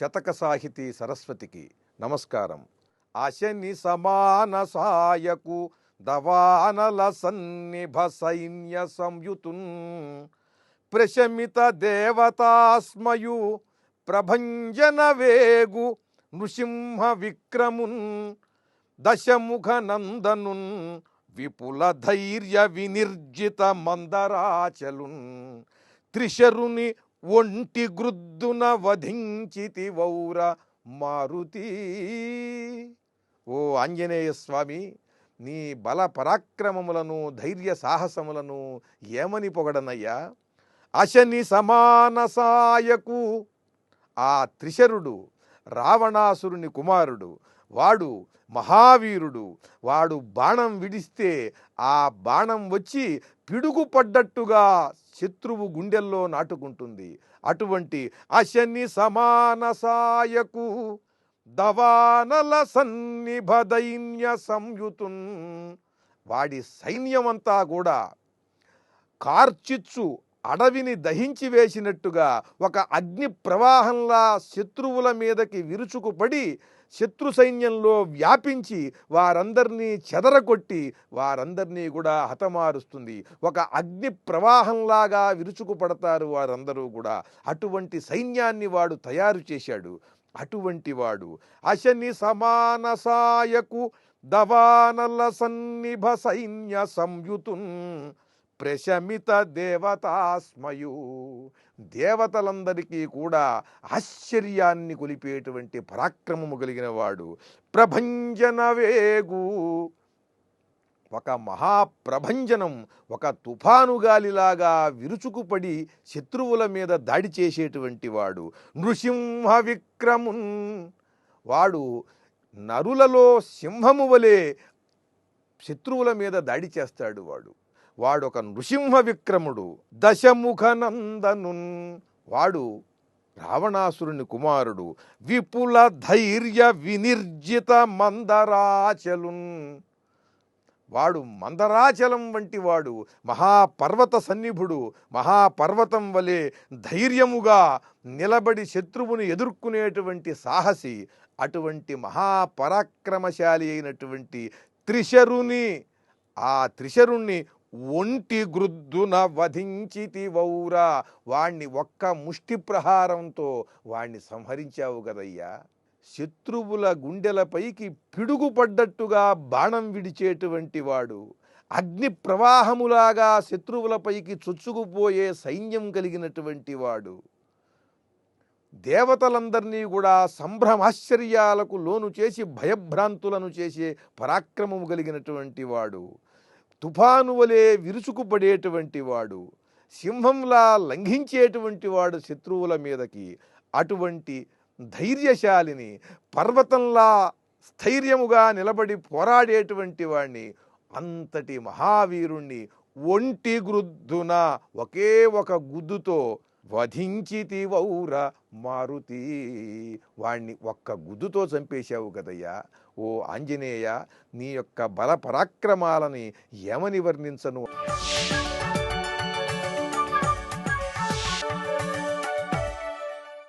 శతక సాహితీ సరస్వతికి నమస్కారం. అశని సమాన సాయకు దవానల సన్నిభ సైన్య సంయుతున్ ప్రశమిత దేవతాస్మయు ప్రభంజన వేగు నృసింహ విక్రమున్ దశముఖ నందనున్ విపుల ధైర్య వినిర్జిత మందరాచలున్ త్రిశరుని ఒంటి గ్రుద్దున వధించితి వౌర మారుతి. ఓ ఆంజనేయ స్వామి నీ బల పరాక్రమములను ధైర్య సాహసములను ఏమని పొగడనయ్యా? అశని సమాన సాయకు ఆ త్రిశరుడు రావణాసురుని కుమారుడు వాడు మహావీరుడు వాడు బాణం విడిస్తే ఆ బాణం వచ్చి పిడుగుపడ్డట్టుగా శత్రువు గుండెల్లో నాటుకుంటుంది. అటువంటి అశని సమాన సాయకు దవానల సన్నిభ దైన్య సంయుతున్. వాడి సైన్యమంతా కూడా కార్చిచ్చు అడవిని దహించి వేసినట్టుగా ఒక అగ్ని ప్రవాహంలా శత్రువుల మీదకి విరుచుకుపడి శత్రు సైన్యంలో వ్యాపించి వారందరినీ చెదరగొట్టి వారందరినీ కూడా హతమారుస్తుంది. ఒక అగ్ని ప్రవాహంలాగా విరుచుకుపడతారు వారందరూ కూడా. అటువంటి సైన్యాన్ని వాడు తయారు చేశాడు. అటువంటి వాడు అశని సమాన సాయకు దవానల సన్నిభ సైన్య సంయుతున్ ప్రశమిత దేవతాస్మయు. దేవతలందరికీ కూడా ఆశ్చర్యాన్ని కొలిపేటువంటి పరాక్రమము కలిగిన వాడు ప్రభంజన వేగు ఒక మహాప్రభంజనం ఒక తుఫాను గాలిలాగా విరుచుకుపడి శత్రువుల మీద దాడి చేసేటువంటి వాడు నృసింహ విక్రమున్ వాడు నరులలో సింహము వలె శత్రువుల మీద దాడి చేస్తాడు వాడు. వాడు ఒక నృసింహ విక్రముడు దశముఖనందనున్. వాడు రావణాసురుని కుమారుడు. విపుల ధైర్య వినిర్జిత మందరాచలున్. వాడు మందరాచలం వంటి వాడు మహాపర్వత సన్నిభుడు. మహాపర్వతం వలె ధైర్యముగా నిలబడి శత్రువుని ఎదుర్కొనేటువంటి సాహసి. అటువంటి మహాపరాక్రమశాలి అయినటువంటి త్రిశరుని. ఆ త్రిశరుణ్ణి ఒంటి గృద్దున వధించితి వౌరా వాణ్ణి ఒక్క ముష్టి ప్రహారంతో వాణ్ణి సంహరించావు కదయ్యా. శత్రువుల గుండెలపైకి పిడుగుపడ్డట్టుగా బాణం విడిచేటువంటి వాడు అగ్ని ప్రవాహములాగా శత్రువులపైకి చొచ్చుకుపోయే సైన్యం కలిగినటువంటి వాడు దేవతలందరినీ కూడా సంభ్రమాశ్చర్యాలకు లోను చేసి భయభ్రాంతులను చేసే పరాక్రమము కలిగినటువంటి వాడు తుఫాను వలె విరుచుకుపడేటువంటి వాడు సింహంలా లంఘించేటువంటి వాడు శత్రువుల మీదకి అటువంటి ధైర్యశాలిని పర్వతంలా స్థైర్యముగా నిలబడి పోరాడేటువంటి వాణ్ణి అంతటి మహావీరుణ్ణి ఒంటి గ్రుద్దున ఒకే ఒక గుద్దుతో వధించితి వౌర మారుతి. వాణ్ణి ఒక్క గుద్దుతో చంపేశావు కదయ్యా. ఓ ఆంజనేయ నీ యొక్క బల పరాక్రమాలని ఏమని వర్ణించను.